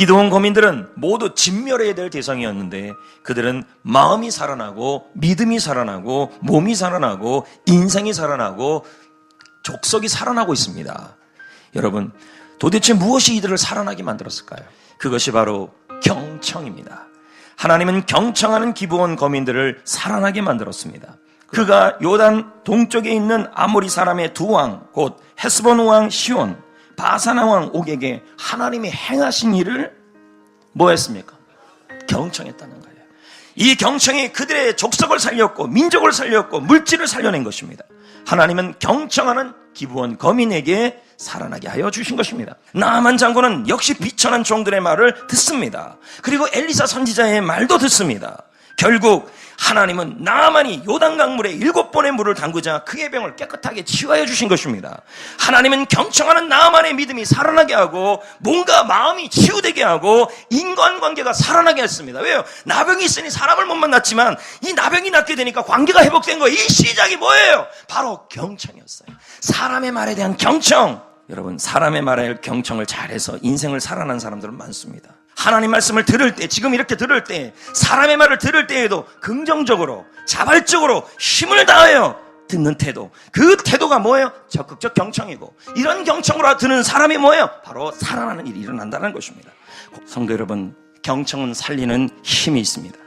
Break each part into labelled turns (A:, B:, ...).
A: 기도원 거민들은 모두 진멸해야 될 대상이었는데 그들은 마음이 살아나고 믿음이 살아나고 몸이 살아나고 인생이 살아나고 족속이 살아나고 있습니다. 여러분, 도대체 무엇이 이들을 살아나게 만들었을까요? 그것이 바로 경청입니다. 하나님은 경청하는 기부원 거민들을 살아나게 만들었습니다. 그가 요단 동쪽에 있는 아모리 사람의 두 왕, 곧 헤스본 왕 시온, 바사나 왕 옥에게 하나님이 행하신 일을 뭐 했습니까? 경청했다는 거예요. 이 경청이 그들의 족속을 살렸고 민족을 살렸고 물질을 살려낸 것입니다. 하나님은 경청하는 기부원 거민에게 살아나게 하여 주신 것입니다. 나만 장군은 역시 비천한 종들의 말을 듣습니다. 그리고 엘리사 선지자의 말도 듣습니다. 결국 하나님은 나만이 요단 강물에 일곱 번의 물을 담그자 그의 병을 깨끗하게 치유하여 주신 것입니다. 하나님은 경청하는 나만의 믿음이 살아나게 하고 뭔가 마음이 치유되게 하고 인간관계가 살아나게 했습니다. 왜요? 나병이 있으니 사람을 못 만났지만 이 나병이 낫게 되니까 관계가 회복된 거예요. 이 시작이 뭐예요? 바로 경청이었어요. 사람의 말에 대한 경청. 여러분 사람의 말에 경청을 잘해서 인생을 살아난 사람들은 많습니다. 하나님 말씀을 들을 때, 지금 이렇게 들을 때, 사람의 말을 들을 때에도 긍정적으로, 자발적으로 힘을 다하여 듣는 태도. 그 태도가 뭐예요? 적극적 경청이고, 이런 경청으로 드는 사람이 뭐예요? 바로 살아나는 일이 일어난다는 것입니다. 성도 여러분, 경청은 살리는 힘이 있습니다.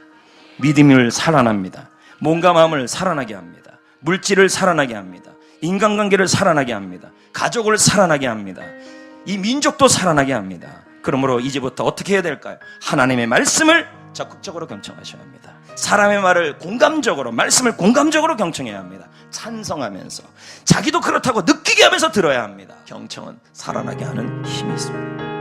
A: 믿음을 살아납니다. 몸과 마음을 살아나게 합니다. 물질을 살아나게 합니다. 인간관계를 살아나게 합니다. 가족을 살아나게 합니다. 이 민족도 살아나게 합니다. 그러므로 이제부터 어떻게 해야 될까요? 하나님의 말씀을 적극적으로 경청하셔야 합니다. 사람의 말을 공감적으로, 말씀을 공감적으로 경청해야 합니다. 찬성하면서. 자기도 그렇다고 느끼게 하면서 들어야 합니다. 경청은 살아나게 하는 힘이 있습니다.